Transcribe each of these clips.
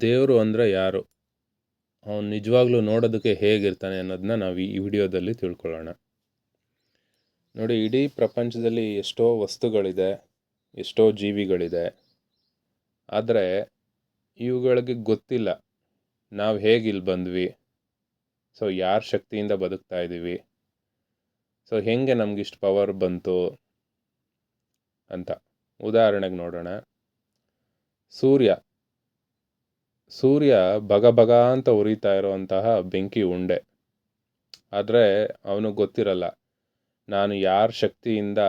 ದೇವರು ಅಂದರೆ ಯಾರು? ಅವನು ನಿಜವಾಗ್ಲೂ ನೋಡೋದಕ್ಕೆ ಹೇಗಿರ್ತಾನೆ ಅನ್ನೋದನ್ನ ನಾವು ಈ ವಿಡಿಯೋದಲ್ಲಿ ತಿಳ್ಕೊಳ್ಳೋಣ. ನೋಡಿ, ಇಡೀ ಪ್ರಪಂಚದಲ್ಲಿ ಎಷ್ಟೋ ವಸ್ತುಗಳಿದೆ, ಎಷ್ಟೋ ಜೀವಿಗಳಿದೆ. ಆದರೆ ಇವುಗಳಿಗೆ ಗೊತ್ತಿಲ್ಲ. ನಾವು ಹೇಗೆ ಇಲ್ಲಿ ಬಂದ್ವಿ? ಸೊ, ಯಾರ ಶಕ್ತಿಯಿಂದ ಬದುಕ್ತಾ ಇದ್ದೀವಿ ಸೊ, ಹೆಂಗೆ ನಮಗಿಷ್ಟು ಪವರ್ ಬಂತು? ಅಂತ. ಉದಾಹರಣೆಗೆ ನೋಡೋಣ. ಸೂರ್ಯ. ಸೂರ್ಯ ಬಗ ಬಗ ಅಂತ ಉರಿತಾ ಇರುವಂತಹ ಬೆಂಕಿ ಉಂಡೆ. ಆದರೆ ಅವನು ಗೊತ್ತಿರಲ್ಲ, ನಾನು ಯಾರ ಶಕ್ತಿಯಿಂದ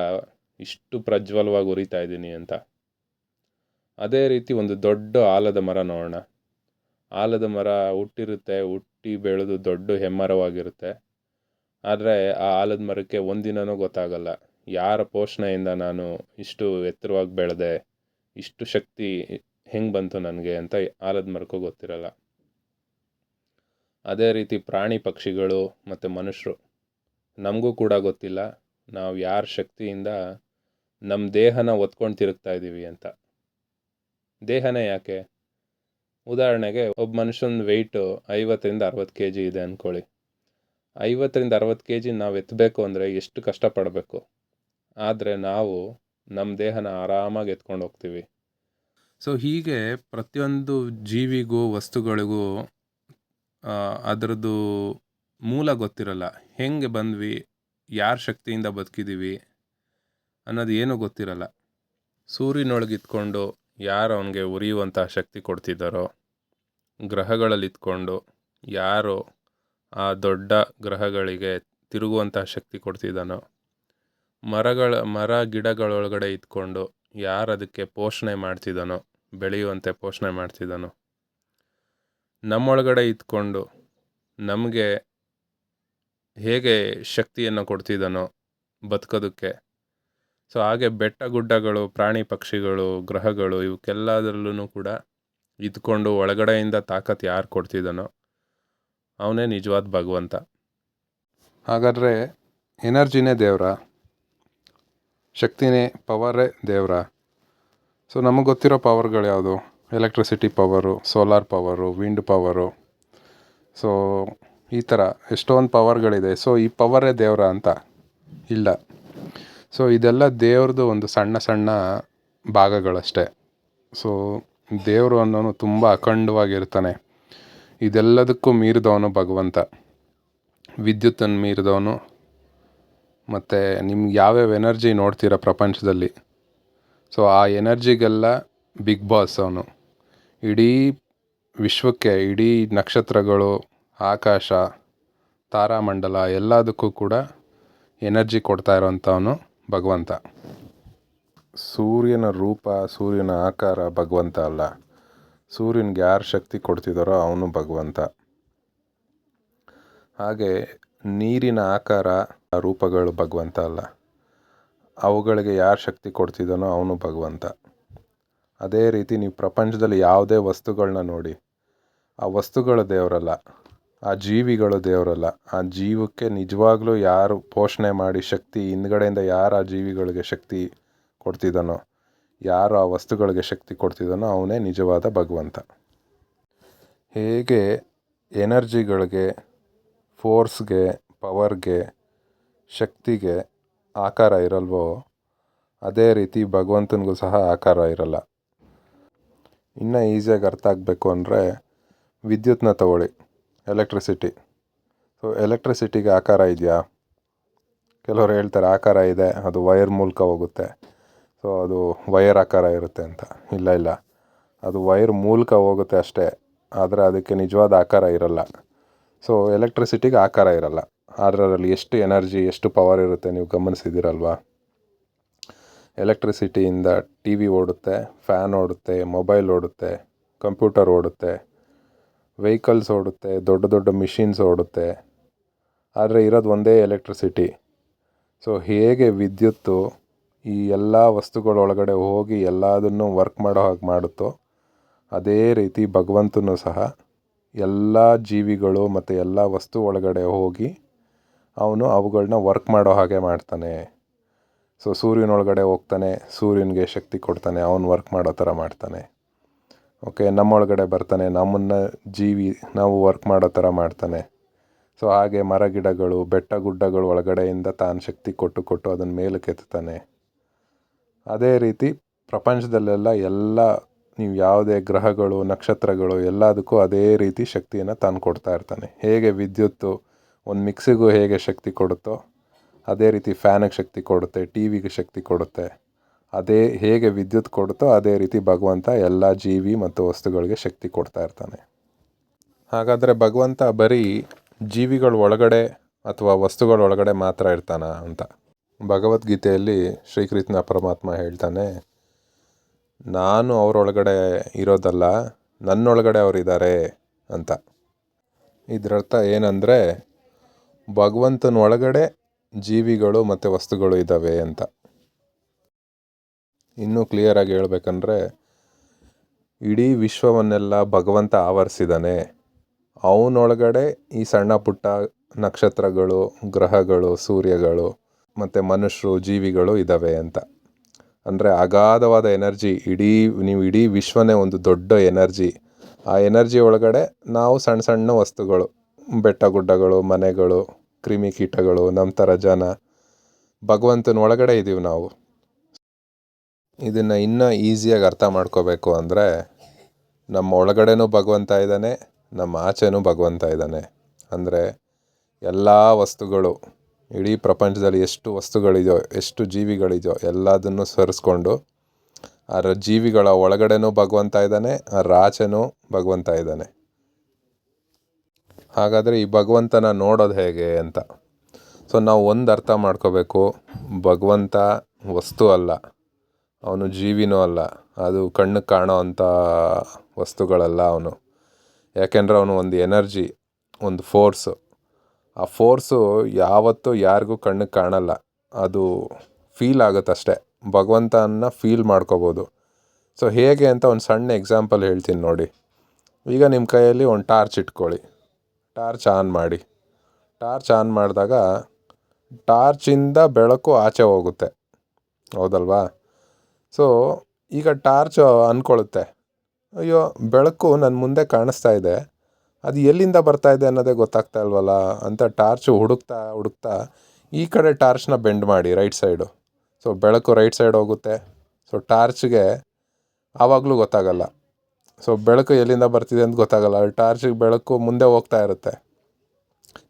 ಇಷ್ಟು ಪ್ರಜ್ವಲವಾಗಿ ಉರಿತಾ ಇದ್ದೀನಿ ಅಂತ. ಅದೇ ರೀತಿ ಒಂದು ದೊಡ್ಡ ಆಲದ ಮರ ನೋಡೋಣ. ಆಲದ ಮರ ಹುಟ್ಟಿರುತ್ತೆ, ಹುಟ್ಟಿ ಬೆಳೆದು ದೊಡ್ಡ ಹೆಮ್ಮರವಾಗಿರುತ್ತೆ. ಆದರೆ ಆ ಆಲದ ಮರಕ್ಕೆ ಒಂದಿನನೂ ಗೊತ್ತಾಗಲ್ಲ, ಯಾರ ಪೋಷಣೆಯಿಂದ ನಾನು ಇಷ್ಟು ಎತ್ತರವಾಗಿ ಬೆಳೆದೆ, ಇಷ್ಟು ಶಕ್ತಿ ಹೆಂಗೆ ಬಂತು ನನಗೆ ಅಂತ ಆಲದ ಮರಕ್ಕೂ ಗೊತ್ತಿರಲ್ಲ. ಅದೇ ರೀತಿ ಪ್ರಾಣಿ ಪಕ್ಷಿಗಳು ಮತ್ತು ಮನುಷ್ಯರು ನಮಗೂ ಕೂಡ ಗೊತ್ತಿಲ್ಲ. ನಾವು ಯಾರ ಶಕ್ತಿಯಿಂದ ನಮ್ಮ ದೇಹನ ಒತ್ಕೊಂಡು ತಿರುಗ್ತಾ ಇದ್ದೀವಿ ಅಂತ. ದೇಹನೇ ಯಾಕೆ? ಉದಾಹರಣೆಗೆ ಒಬ್ಬ ಮನುಷ್ಯನ ವೆಯ್ಟು ಐವತ್ತರಿಂದ ಅರವತ್ತು ಕೆ ಜಿ ಇದೆ ಅಂದ್ಕೊಳ್ಳಿ ಐವತ್ತರಿಂದ ಅರವತ್ತು ಕೆ ಜಿ ನಾವು ಎತ್ತಬೇಕು ಅಂದರೆ ಎಷ್ಟು ಕಷ್ಟಪಡಬೇಕು? ಆದರೆ ನಾವು ನಮ್ಮ ದೇಹನ ಆರಾಮಾಗಿ ಎತ್ಕೊಂಡು ಹೋಗ್ತೀವಿ. ಸೊ ಹೀಗೆ ಪ್ರತಿಯೊಂದು ಜೀವಿಗೂ, ವಸ್ತುಗಳಿಗೂ ಅದರದ್ದು ಮೂಲ ಗೊತ್ತಿರಲ್ಲ. ಹೆಂಗೆ ಬಂದ್ವಿ, ಯಾರ ಶಕ್ತಿಯಿಂದ ಬದುಕಿದ್ದೀವಿ ಅನ್ನೋದು ಏನೂ ಗೊತ್ತಿರಲ್ಲ. ಸೂರ್ಯನೊಳಗಿತ್ಕೊಂಡು ಯಾರು ಅವನಿಗೆ ಉರಿಯುವಂತಹ ಶಕ್ತಿ ಕೊಡ್ತಿದ್ದಾರೋ ಗ್ರಹಗಳಲ್ಲಿ ಇತ್ಕೊಂಡು ಯಾರು ಆ ದೊಡ್ಡ ಗ್ರಹಗಳಿಗೆ ತಿರುಗುವಂತಹ ಶಕ್ತಿ ಕೊಡ್ತಿದ್ದಾನೋ, ಮರಗಳ, ಮರ ಗಿಡಗಳೊಳಗಡೆ ಇದ್ಕೊಂಡು ಯಾರು ಅದಕ್ಕೆ ಪೋಷಣೆ ಮಾಡ್ತಿದ್ದಾನೋ ಬೆಳೆಯುವಂತೆ ಪೋಷಣೆ ಮಾಡ್ತಿದ್ದಾನೋ ನಮ್ಮೊಳಗಡೆ ಇದ್ಕೊಂಡು ನಮಗೆ ಹೇಗೆ ಶಕ್ತಿಯನ್ನು ಕೊಡ್ತಿದ್ದಾನೋ ಬದುಕೋದಕ್ಕೆ. ಸೊ, ಹಾಗೆ ಬೆಟ್ಟ ಗುಡ್ಡಗಳು, ಪ್ರಾಣಿ ಪಕ್ಷಿಗಳು, ಗ್ರಹಗಳು ಇವಕ್ಕೆಲ್ಲದರಲ್ಲೂ ಕೂಡ ಇದ್ಕೊಂಡು ಒಳಗಡೆಯಿಂದ ತಾಕತ್ತು ಯಾರು ಕೊಡ್ತಿದ್ದಾನೋ ಅವನೇ ನಿಜವಾದ ಭಗವಂತ. ಹಾಗಾದರೆ ಎನರ್ಜಿನೇ ದೇವರ. ಶಕ್ತಿನೇ ಪವರೇ ದೇವರ. ಸೊ ನಮಗೆ ಗೊತ್ತಿರೋ ಪವರ್ಗಳು ಯಾವುದು? Electricity power solar power wind power so ಈ ಥರ ಎಷ್ಟೊಂದು ಪವರ್ಗಳಿದೆ. ಸೊ ಈ ಪವರೇ ದೇವರ ಅಂತ. ಇಲ್ಲ. ಸೊ ಇದೆಲ್ಲ ದೇವ್ರದ್ದು ಒಂದು ಸಣ್ಣ ಸಣ್ಣ ಭಾಗಗಳಷ್ಟೇ. ಸೊ ದೇವರು ಅನ್ನೋನು ತುಂಬ ಅಖಂಡವಾಗಿರ್ತಾನೆ. ಇದೆಲ್ಲದಕ್ಕೂ ಮೀರಿದವನು ಭಗವಂತ. ವಿದ್ಯುತ್ತನ್ನು ಮೀರಿದವನು ಮತ್ತು ನಿಮ್ಗೆ ಯಾವ್ಯಾವ ಎನರ್ಜಿ ನೋಡ್ತೀರ ಪ್ರಪಂಚದಲ್ಲಿ? ಸೊ ಆ ಎನರ್ಜಿಗೆಲ್ಲ ಬಿಗ್ ಬಾಸ್ ಅವನು. ಇಡೀ ವಿಶ್ವಕ್ಕೆ, ಇಡೀ ನಕ್ಷತ್ರಗಳು, ಆಕಾಶ, ತಾರಾಮಂಡಲ ಎಲ್ಲದಕ್ಕೂ ಕೂಡ ಎನರ್ಜಿ ಕೊಡ್ತಾ ಇರೋವಂಥವನು ಭಗವಂತ. ಸೂರ್ಯನ ರೂಪ, ಸೂರ್ಯನ ಆಕಾರ ಭಗವಂತ ಅಲ್ಲ. ಸೂರ್ಯನಿಗೆ ಯಾರು ಶಕ್ತಿ ಕೊಡ್ತಿದ್ದಾರೋ ಅವನು ಭಗವಂತ. ಹಾಗೆ ನೀರಿನ ಆಕಾರ ರೂಪಗಳು ಭಗವಂತ ಅಲ್ಲ. ಅವುಗಳಿಗೆ ಯಾರು ಶಕ್ತಿ ಕೊಡ್ತಿದ್ದಾನೋ ಅವನು ಭಗವಂತ. ಅದೇ ರೀತಿ ನೀವು ಪ್ರಪಂಚದಲ್ಲಿ ಯಾವುದೇ ವಸ್ತುಗಳನ್ನ ನೋಡಿ, ಆ ವಸ್ತುಗಳು ದೇವರಲ್ಲ, ಆ ಜೀವಿಗಳು ದೇವರಲ್ಲ, ಆ ಜೀವಕ್ಕೆ ನಿಜವಾಗ್ಲೂ ಯಾರು ಪೋಷಣೆ ಮಾಡಿ ಶಕ್ತಿ, ಹಿಂದ್ಗಡೆಯಿಂದ ಯಾರು ಆ ಜೀವಿಗಳಿಗೆ ಶಕ್ತಿ ಕೊಡ್ತಿದ್ದಾನೋ ಯಾರು ಆ ವಸ್ತುಗಳಿಗೆ ಶಕ್ತಿ ಕೊಡ್ತಿದ್ದಾನೋ ಅವನೇ ನಿಜವಾದ ಭಗವಂತ. ಹೇಗೆ ಎನರ್ಜಿಗಳಿಗೆ ಫೋರ್ಸ್ಗೆ, ಪವರ್ಗೆ, ಶಕ್ತಿಗೆ ಆಕಾರ ಇರಲ್ವೋ? ಅದೇ ರೀತಿ ಭಗವಂತನಿಗೂ ಸಹ ಆಕಾರ ಇರಲ್ಲ. ಇನ್ನೂ ಈಸಿಯಾಗಿ ಅರ್ಥ ಆಗಬೇಕು ಅಂದರೆ ವಿದ್ಯುತ್ತನ್ನ ತಗೊಳ್ಳಿ, ಎಲೆಕ್ಟ್ರಿಸಿಟಿ. ಸೊ ಎಲೆಕ್ಟ್ರಿಸಿಟಿಗೆ ಆಕಾರ ಇದೆಯಾ? ಕೆಲವರು ಹೇಳ್ತಾರೆ, ಆಕಾರ ಇದೆ, ಅದು ವೈರ್ ಮೂಲಕ ಹೋಗುತ್ತೆ. ಸೊ ಅದು ವೈರ್ ಆಕಾರ ಇರುತ್ತೆ ಅಂತ. ಇಲ್ಲ ಇಲ್ಲ. ಅದು ವೈರ್ ಮೂಲಕ ಹೋಗುತ್ತೆ ಅಷ್ಟೇ. ಆದರೆ ಅದಕ್ಕೆ ನಿಜವಾದ ಆಕಾರ ಇರಲ್ಲ. ಸೊ ಎಲೆಕ್ಟ್ರಿಸಿಟಿಗೆ ಆಕಾರ ಇರಲ್ಲ. ಅದರಲ್ಲಿ ಎಷ್ಟು ಎನರ್ಜಿ ಎಷ್ಟು ಪವರ್ ಇರುತ್ತೆ ನೀವು ಗಮನಿಸಿದ್ದೀರಲ್ವಾ? ಎಲೆಕ್ಟ್ರಿಸಿಟಿಯಿಂದ ಟಿ ವಿ ಓಡುತ್ತೆ ಫ್ಯಾನ್ ಓಡುತ್ತೆ ಮೊಬೈಲ್ ಓಡುತ್ತೆ ಕಂಪ್ಯೂಟರ್ ಓಡುತ್ತೆ ವೆಹಿಕಲ್ಸ್ ಓಡುತ್ತೆ, ದೊಡ್ಡ ದೊಡ್ಡ ಮಿಷಿನ್ಸ್ ಓಡುತ್ತೆ. ಆದರೆ ಇರೋದು ಒಂದೇ ಎಲೆಕ್ಟ್ರಿಸಿಟಿ ಸೊ ಹೇಗೆ ವಿದ್ಯುತ್ತು ಈ ಎಲ್ಲ ವಸ್ತುಗಳೊಳಗಡೆ ಹೋಗಿ ಎಲ್ಲದನ್ನು ವರ್ಕ್ ಮಾಡೋ ಹಾಗೆ ಮಾಡುತ್ತೋ, ಅದೇ ರೀತಿ ಭಗವಂತನೂ ಸಹ ಎಲ್ಲ ಜೀವಿಗಳು ಮತ್ತು ಎಲ್ಲ ವಸ್ತು ಒಳಗಡೆ ಹೋಗಿ ಅವನು ಅವುಗಳನ್ನ ವರ್ಕ್ ಮಾಡೋ ಹಾಗೆ ಮಾಡ್ತಾನೆ. ಸೊ ಸೂರ್ಯನೊಳಗಡೆ ಹೋಗ್ತಾನೆ, ಸೂರ್ಯನಿಗೆ ಶಕ್ತಿ ಕೊಡ್ತಾನೆ, ಅವನು ವರ್ಕ್ ಮಾಡೋ ಥರ ಮಾಡ್ತಾನೆ. ಓಕೆ ನಮ್ಮೊಳಗಡೆ ಬರ್ತಾನೆ, ನಮ್ಮನ್ನು ಜೀವಿ, ನಾವು ವರ್ಕ್ ಮಾಡೋ ಥರ ಮಾಡ್ತಾನೆ. ಸೊ ಹಾಗೆ ಮರ ಗಿಡಗಳು, ಬೆಟ್ಟ ಗುಡ್ಡಗಳು ಒಳಗಡೆಯಿಂದ ತಾನು ಶಕ್ತಿ ಕೊಟ್ಟು ಕೊಟ್ಟು ಅದನ್ನು ಮೇಲಕ್ಕೆ ಎತ್ತುತ್ತಾನೆ ಅದೇ ರೀತಿ ಪ್ರಪಂಚದಲ್ಲೆಲ್ಲ ಎಲ್ಲ ನೀವು ಯಾವುದೇ ಗ್ರಹಗಳು, ನಕ್ಷತ್ರಗಳು ಎಲ್ಲದಕ್ಕೂ ಅದೇ ರೀತಿ ಶಕ್ತಿಯನ್ನು ತಾನು ಕೊಡ್ತಾ ಇರ್ತಾನೆ. ಹೇಗೆ ವಿದ್ಯುತ್ತು ಒಂದು ಮಿಕ್ಸಿಗೂ ಹೇಗೆ ಶಕ್ತಿ ಕೊಡುತ್ತೋ, ಅದೇ ರೀತಿ ಫ್ಯಾನಿಗೆ ಶಕ್ತಿ ಕೊಡುತ್ತೆ, ಟಿ ವಿಗೆ ಶಕ್ತಿ ಕೊಡುತ್ತೆ. ಅದೇ ಹೇಗೆ ವಿದ್ಯುತ್ ಕೊಡುತ್ತೋ ಅದೇ ರೀತಿ ಭಗವಂತ ಎಲ್ಲ ಜೀವಿ ಮತ್ತು ವಸ್ತುಗಳಿಗೆ ಶಕ್ತಿ ಕೊಡ್ತಾ ಇರ್ತಾನೆ. ಹಾಗಾದರೆ ಭಗವಂತ ಬರೀ ಜೀವಿಗಳ ಒಳಗಡೆ ಅಥವಾ ವಸ್ತುಗಳ ಒಳಗಡೆ ಮಾತ್ರ ಇರ್ತಾನ ಅಂತ? ಭಗವದ್ಗೀತೆಯಲ್ಲಿ ಶ್ರೀಕೃಷ್ಣ ಪರಮಾತ್ಮ ಹೇಳ್ತಾನೆ ನಾನು ಅವರೊಳಗಡೆ ಇರೋದಲ್ಲ, ನನ್ನೊಳಗಡೆ ಅವರಿದ್ದಾರೆ ಅಂತ. ಇದರರ್ಥ ಏನಂದರೆ, ಭಗವಂತನ ಒಳಗಡೆ ಜೀವಿಗಳು ಮತ್ತು ವಸ್ತುಗಳು ಇದ್ದಾವೆ ಅಂತ. ಇನ್ನೂ ಕ್ಲಿಯರಾಗಿ ಹೇಳ್ಬೇಕಂದ್ರೆ, ಇಡೀ ವಿಶ್ವವನ್ನೆಲ್ಲ ಭಗವಂತ ಆವರಿಸಿದ್ದಾನೆ ಅವನೊಳಗಡೆ ಈ ಸಣ್ಣ ಪುಟ್ಟ ನಕ್ಷತ್ರಗಳು, ಗ್ರಹಗಳು, ಸೂರ್ಯಗಳು ಮತ್ತು ಮನುಷ್ಯರು, ಜೀವಿಗಳು ಇದ್ದಾವೆ ಅಂತ. ಅಂದರೆ ಅಗಾಧವಾದ ಎನರ್ಜಿ, ಇಡೀ ನೀವು ಇಡೀ ವಿಶ್ವನೇ ಒಂದು ದೊಡ್ಡ ಎನರ್ಜಿ. ಆ ಎನರ್ಜಿ ಒಳಗಡೆ ನಾವು ಸಣ್ಣ ಸಣ್ಣ ವಸ್ತುಗಳು, ಬೆಟ್ಟ ಗುಡ್ಡಗಳು, ಮನೆಗಳು ಕ್ರಿಮಿಕೀಟಗಳು ನಮ್ಮ ಥರ ಜನ, ಭಗವಂತನ ಒಳಗಡೆ ಇದ್ದೀವಿ ನಾವು. ಇದನ್ನು ಇನ್ನೂ ಈಸಿಯಾಗಿ ಅರ್ಥ ಮಾಡ್ಕೋಬೇಕು ಅಂದರೆ ನಮ್ಮ ಒಳಗಡೆನೂ ಭಗವಂತ ಇದ್ದಾನೆ, ನಮ್ಮ ಆಚೆನೂ ಭಗವಂತ ಇದ್ದಾನೆ. ಅಂದರೆ ಎಲ್ಲ ವಸ್ತುಗಳು ಇಡೀ ಪ್ರಪಂಚದಲ್ಲಿ ಎಷ್ಟು ವಸ್ತುಗಳಿದೆಯೋ, ಎಷ್ಟು ಜೀವಿಗಳಿದೆಯೋ ಎಲ್ಲದನ್ನು ಸರಿಸ್ಕೊಂಡು ಆ ಜೀವಿಗಳ ಒಳಗಡೆನೂ ಭಗವಂತ ಇದ್ದಾನೆ, ಆ ಆಚೆನೂ ಭಗವಂತ ಇದ್ದಾನೆ. ಹಾಗಾದರೆ ಈ ಭಗವಂತನ ನೋಡೋದು ಹೇಗೆ ಅಂತ. ಸೊ ನಾವು ಒಂದು ಅರ್ಥ ಮಾಡ್ಕೋಬೇಕು. ಭಗವಂತ ವಸ್ತು ಅಲ್ಲ. ಅವನು ಜೀವಿನೂ ಅಲ್ಲ. ಅದು ಕಣ್ಣಿಗೆ ಕಾಣೋ ಅಂಥ ವಸ್ತುಗಳಲ್ಲ ಅವನು. ಯಾಕೆಂದರೆ ಅವನು ಒಂದು ಎನರ್ಜಿ, ಒಂದು ಫೋರ್ಸು. ಆ ಫೋರ್ಸು ಯಾವತ್ತೂ ಯಾರಿಗೂ ಕಣ್ಣಿಗೆ ಕಾಣಲ್ಲ. ಅದು ಫೀಲ್ ಆಗುತ್ತಷ್ಟೆ. ಭಗವಂತನ ಫೀಲ್ ಮಾಡ್ಕೋಬೋದು. ಸೊ ಹೇಗೆ ಅಂತ ಒಂದು ಸಣ್ಣ ಎಕ್ಸಾಂಪಲ್ ಹೇಳ್ತೀನಿ ನೋಡಿ. ಈಗ ನಿಮ್ಮ ಕೈಯಲ್ಲಿ ಒಂದು ಟಾರ್ಚ್ ಇಟ್ಕೊಳ್ಳಿ. ಟಾರ್ಚ್ ಆನ್ ಮಾಡಿ. ಟಾರ್ಚ್ ಆನ್ ಮಾಡಿದಾಗ ಟಾರ್ಚಿಂದ ಬೆಳಕು ಆಚೆ ಹೋಗುತ್ತೆ. ಹೌದಲ್ವಾ? ಸೊ ಈಗ ಟಾರ್ಚ್ ಅಂದ್ಕೊಳ್ಳುತ್ತೆ ಅಯ್ಯೋ, ಬೆಳಕು ನನ್ನ ಮುಂದೆ ಕಾಣಿಸ್ತಾ ಇದೆ. ಅದು ಎಲ್ಲಿಂದ ಬರ್ತಾ ಇದೆ ಅನ್ನೋದೇ ಗೊತ್ತಾಗ್ತಾ ಇಲ್ವಲ್ಲ? ಅಂತ ಟಾರ್ಚ್ ಹುಡುಕ್ತಾ ಹುಡುಕ್ತಾ ಈ ಕಡೆ ಟಾರ್ಚ್ನ ಬೆಂಡ್ ಮಾಡಿ ರೈಟ್ ಸೈಡು. ಸೊ ಬೆಳಕು ರೈಟ್ ಸೈಡ್ ಹೋಗುತ್ತೆ. ಸೊ ಟಾರ್ಚ್ಗೆ ಆವಾಗಲೂ ಗೊತ್ತಾಗಲ್ಲ. ಸೊ ಬೆಳಕು ಎಲ್ಲಿಂದ ಬರ್ತಿದೆ ಅಂತ ಗೊತ್ತಾಗಲ್ಲ. ಟಾರ್ಚಿಗೆ ಬೆಳಕು ಮುಂದೆ ಹೋಗ್ತಾ ಇರುತ್ತೆ.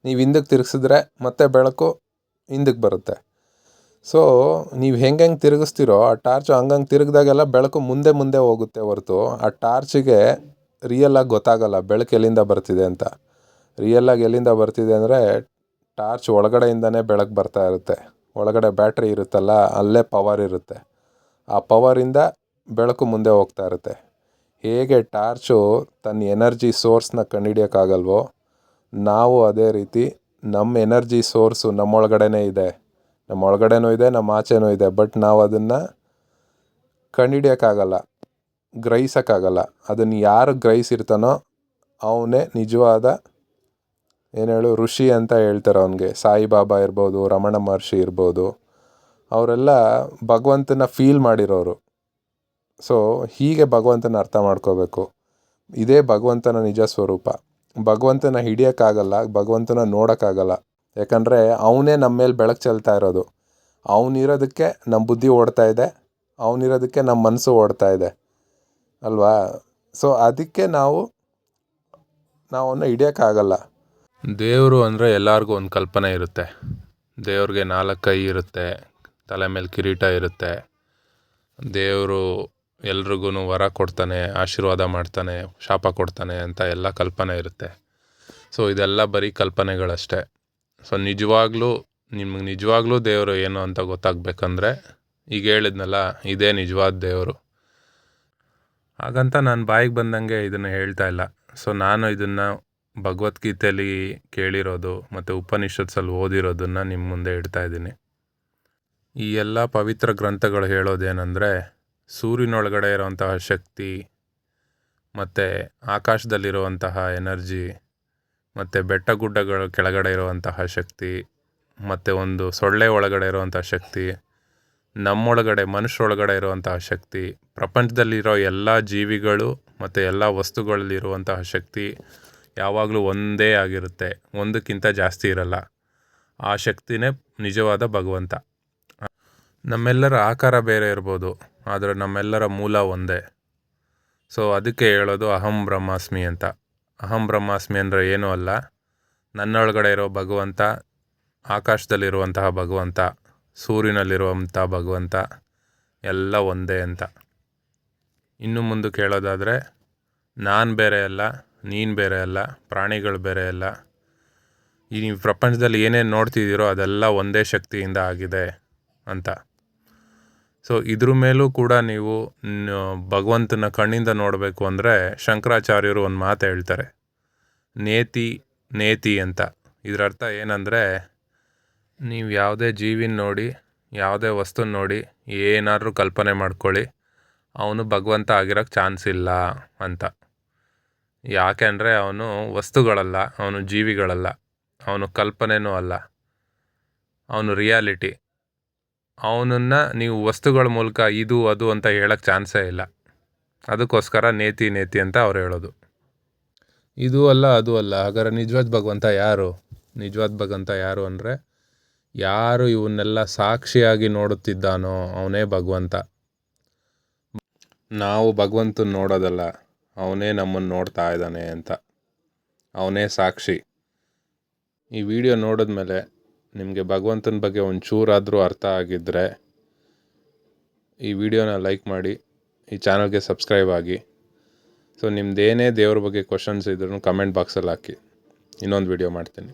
ನೀವು ಹಿಂದಕ್ಕೆ ತಿರುಗಿಸಿದ್ರೆ ಮತ್ತೆ ಬೆಳಕು ಹಿಂದಕ್ಕೆ ಬರುತ್ತೆ. ಸೊ ನೀವು ಹೆಂಗೆ ಹೆಂಗೆ ತಿರುಗಿಸ್ತೀರೋ ಆ ಟಾರ್ಚು ಹಂಗಂಗೆ ತಿರುಗಿದಾಗೆಲ್ಲ ಬೆಳಕು ಮುಂದೆ ಮುಂದೆ ಹೋಗುತ್ತೆ ಹೊರತು. ಆ ಟಾರ್ಚಿಗೆ ರಿಯಲಾಗಿ ಗೊತ್ತಾಗಲ್ಲ, ಬೆಳಕು ಎಲ್ಲಿಂದ ಬರ್ತಿದೆ ಅಂತ. ರಿಯಲಾಗಿ ಎಲ್ಲಿಂದ ಬರ್ತಿದೆ ಅಂದರೆ ಟಾರ್ಚ್ ಒಳಗಡೆಯಿಂದನೇ ಬೆಳಕು ಬರ್ತಾ ಇರುತ್ತೆ. ಒಳಗಡೆ ಬ್ಯಾಟ್ರಿ ಇರುತ್ತಲ್ಲ, ಅಲ್ಲೇ ಪವರ್ ಇರುತ್ತೆ. ಆ ಪವರಿಂದ ಬೆಳಕು ಮುಂದೆ ಹೋಗ್ತಾ ಇರುತ್ತೆ. ಹೇಗೆ ಟಾರ್ಚು ತನ್ನ ಎನರ್ಜಿ ಸೋರ್ಸ್ನ ಕಂಡುಹಿಡಿಯೋಕ್ಕಾಗಲ್ವೋ ನಾವು ಅದೇ ರೀತಿ ನಮ್ಮ ಎನರ್ಜಿ ಸೋರ್ಸು ನಮ್ಮೊಳಗಡೆನೇ ಇದೆ. ನಮ್ಮ ಇದೆ ನಮ್ಮ ಆಚೆನೂ ಇದೆ ಬಟ್ ನಾವು ಅದನ್ನು ಕಂಡುಹಿಡಿಯೋಕ್ಕಾಗಲ್ಲ ಗ್ರಹಿಸೋಕ್ಕಾಗಲ್ಲ. ಅದನ್ನು ಯಾರು ಗ್ರಹಿಸಿರ್ತಾನೋ ಅವನೇ ನಿಜವಾದ, ಏನು ಹೇಳು, ಋಷಿ ಅಂತ ಹೇಳ್ತಾರೆ ಅವನಿಗೆ. ಸಾಯಿಬಾಬಾ ಇರ್ಬೋದು, ರಮಣ ಮಹರ್ಷಿ ಇರ್ಬೋದು. ಅವರೆಲ್ಲ ಭಗವಂತನ ಫೀಲ್ ಮಾಡಿರೋರು. ಸೊ ಹೀಗೆ ಭಗವಂತನ ಅರ್ಥ ಮಾಡ್ಕೋಬೇಕು. ಇದೇ ಭಗವಂತನ ನಿಜ ಸ್ವರೂಪ. ಭಗವಂತನ ಹಿಡಿಯೋಕ್ಕಾಗಲ್ಲ, ಭಗವಂತನ ನೋಡೋಕ್ಕಾಗಲ್ಲ. ಯಾಕಂದರೆ ಅವನೇ ನಮ್ಮ ಮೇಲೆ ಬೆಳಕು ಚೆಲ್ತಾ ಇರೋದು. ಅವನಿರೋದಕ್ಕೆ ನಮ್ಮ ಬುದ್ಧಿ ಓಡ್ತಾ ಇದೆ, ಅವನಿರೋದಕ್ಕೆ ನಮ್ಮ ಮನಸ್ಸು ಓಡ್ತಾ ಇದೆ. ಅಲ್ವಾ? ಸೊ ಅದಕ್ಕೆ ನಾವು ನಾವು ಅವನ್ನ ಹಿಡಿಯೋಕ್ಕಾಗಲ್ಲ. ದೇವರು ಅಂದರೆ ಎಲ್ಲರಿಗೂ ಒಂದು ಕಲ್ಪನೆ ಇರುತ್ತೆ. ದೇವ್ರಿಗೆ ನಾಲ್ಕು ಕೈ ಇರುತ್ತೆ, ತಲೆ ಮೇಲೆ ಕಿರೀಟ ಇರುತ್ತೆ. ದೇವರು ಎಲ್ರಿಗೂ ವರ ಕೊಡ್ತಾನೆ, ಆಶೀರ್ವಾದ ಮಾಡ್ತಾನೆ, ಶಾಪ ಕೊಡ್ತಾನೆ ಅಂತ ಎಲ್ಲ ಕಲ್ಪನೆ ಇರುತ್ತೆ. ಸೊ ಇದೆಲ್ಲ ಬರೀ ಕಲ್ಪನೆಗಳಷ್ಟೇ. ಸೊ ನಿಜವಾಗ್ಲೂ, ನಿಮ್ಗೆ ನಿಜವಾಗ್ಲೂ ದೇವರು ಏನು ಅಂತ ಗೊತ್ತಾಗಬೇಕಂದ್ರೆ, ಈಗ ಹೇಳಿದ್ನಲ್ಲ, ಇದೇ ನಿಜವಾದ ದೇವರು. ಹಾಗಂತ ನಾನು ಬಾಯಿಗೆ ಬಂದಂಗೆ ಇದನ್ನು ಹೇಳ್ತಾ ಇಲ್ಲ. ಸೊ ನಾನು ಇದನ್ನು ಭಗವದ್ಗೀತೆಯಲ್ಲಿ ಕೇಳಿರೋದು ಮತ್ತು ಉಪನಿಷತ್ಸಲ್ಲಿ ಓದಿರೋದನ್ನು ನಿಮ್ಮ ಮುಂದೆ ಇಡ್ತಾ ಇದ್ದೀನಿ. ಈ ಎಲ್ಲ ಪವಿತ್ರ ಗ್ರಂಥಗಳು ಹೇಳೋದೇನೆಂದರೆ ಸೂರ್ಯನೊಳಗಡೆ ಇರುವಂತಹ ಶಕ್ತಿ ಮತ್ತು ಆಕಾಶದಲ್ಲಿರುವಂತಹ ಎನರ್ಜಿ ಮತ್ತು ಬೆಟ್ಟ ಗುಡ್ಡಗಳ ಕೆಳಗಡೆ ಇರುವಂತಹ ಶಕ್ತಿ ಮತ್ತು ಒಂದು ಸೊಳ್ಳೆ ಒಳಗಡೆ ಇರುವಂಥ ಶಕ್ತಿ ನಮ್ಮೊಳಗಡೆ, ಮನುಷ್ಯರೊಳಗಡೆ ಇರುವಂತಹ ಶಕ್ತಿ, ಪ್ರಪಂಚದಲ್ಲಿರೋ ಎಲ್ಲ ಜೀವಿಗಳು ಮತ್ತು ಎಲ್ಲ ವಸ್ತುಗಳಲ್ಲಿರುವಂತಹ ಶಕ್ತಿ ಯಾವಾಗಲೂ ಒಂದೇ ಆಗಿರುತ್ತೆ. ಒಂದಕ್ಕಿಂತ ಜಾಸ್ತಿ ಇರಲ್ಲ. ಆ ಶಕ್ತಿನೇ ನಿಜವಾದ ಭಗವಂತ. ನಮ್ಮೆಲ್ಲರ ಆಕಾರ ಬೇರೆ ಇರ್ಬೋದು, ಆದರೆ ನಮ್ಮೆಲ್ಲರ ಮೂಲ ಒಂದೇ. ಸೊ ಅದಕ್ಕೆ ಹೇಳೋದು ಅಹಂ ಬ್ರಹ್ಮಾಸ್ಮಿ ಅಂತ. ಅಹಂ ಬ್ರಹ್ಮಾಸ್ಮಿ ಅಂದರೆ ಏನೂ ಅಲ್ಲ. ನನ್ನೊಳಗಡೆ ಇರೋ ಭಗವಂತ, ಆಕಾಶದಲ್ಲಿರುವಂತಹ ಭಗವಂತ. ಸೂರ್ಯನಲ್ಲಿರುವಂಥ ಭಗವಂತ ಎಲ್ಲ ಒಂದೇ ಅಂತ. ಇನ್ನು ಮುಂದೆ ಕೇಳೋದಾದರೆ, ನಾನು ಬೇರೆ ಅಲ್ಲ, ನೀನು ಬೇರೆ ಅಲ್ಲ, ಪ್ರಾಣಿಗಳು ಬೇರೆ ಅಲ್ಲ. ಈ ನೀವು ಪ್ರಪಂಚದಲ್ಲಿ ಏನೇನು ನೋಡ್ತಿದ್ದೀರೋ ಅದೆಲ್ಲ ಒಂದೇ ಶಕ್ತಿಯಿಂದ ಆಗಿದೆ ಅಂತ. ಸೊ, ಇದ್ರ ಮೇಲೂ ಕೂಡ ನೀವು ಭಗವಂತನ ಕಣ್ಣಿಂದ ನೋಡಬೇಕು ಅಂದರೆ ಶಂಕರಾಚಾರ್ಯರು ಒಂದು ಮಾತು ಹೇಳ್ತಾರೆ. ನೇತಿ ನೇತಿ ಅಂತ. ಇದರರ್ಥ ಏನಂದರೆ ನೀವು ಯಾವುದೇ ಜೀವಿನ ನೋಡಿ, ಯಾವುದೇ ವಸ್ತುನ ನೋಡಿ, ಏನಾದರೂ ಕಲ್ಪನೆ ಮಾಡ್ಕೊಳ್ಳಿ. ಅವನು ಭಗವಂತ ಆಗಿರೋಕ್ಕೆ ಚಾನ್ಸ್ ಇಲ್ಲ ಅಂತ. ಯಾಕೆಂದರೆ ಅವನು ವಸ್ತುಗಳಲ್ಲ, ಅವನು ಜೀವಿಗಳಲ್ಲ, ಅವನು ಕಲ್ಪನೆನೂ ಅಲ್ಲ. ಅವನು ರಿಯಾಲಿಟಿ. ಅವನನ್ನು ನೀವು ವಸ್ತುಗಳ ಮೂಲಕ ಇದು, ಅದು ಅಂತ ಹೇಳೋಕ್ಕೆ ಚಾನ್ಸೇ ಇಲ್ಲ. ಅದಕ್ಕೋಸ್ಕರ ನೇತಿ ನೇತಿ ಅಂತ ಅವ್ರು ಹೇಳೋದು. ಇದು ಅಲ್ಲ, ಅದು ಅಲ್ಲ. ಹಾಗಾದ್ರೆ ನಿಜವಾದ ಭಗವಂತ ಯಾರು? ನಿಜವಾದ ಭಗವಂತ ಯಾರು ಅಂದರೆ ಯಾರು ಇವನ್ನೆಲ್ಲ ಸಾಕ್ಷಿಯಾಗಿ ನೋಡುತ್ತಿದ್ದಾನೋ ಅವನೇ ಭಗವಂತ. ನಾವು ಭಗವಂತನ ನೋಡೋದಲ್ಲ, ಅವನೇ ನಮ್ಮನ್ನು ನೋಡ್ತಾ ಇದ್ದಾನೆ ಅಂತ. ಅವನೇ ಸಾಕ್ಷಿ. ಈ ವಿಡಿಯೋ ನೋಡಿದ್ಮೇಲೆ ನಿಮಗೆ ಭಗವಂತನ ಬಗ್ಗೆ ಒಂಚೂರಾದರೂ ಅರ್ಥ ಆಗಿದ್ದರೆ ಈ ವಿಡಿಯೋನ ಲೈಕ್ ಮಾಡಿ, ಈ ಚಾನಲ್ಗೆ ಸಬ್ಸ್ಕ್ರೈಬ್ ಆಗಿ. ಸೊ ನಿಮ್ಮದೇನೇ ದೇವ್ರ ಬಗ್ಗೆ ಕ್ವಶನ್ಸ್ ಇದ್ರೂ ಕಮೆಂಟ್ ಬಾಕ್ಸಲ್ಲಿ ಹಾಕಿ. ಇನ್ನೊಂದು ವಿಡಿಯೋ ಮಾಡ್ತೀನಿ.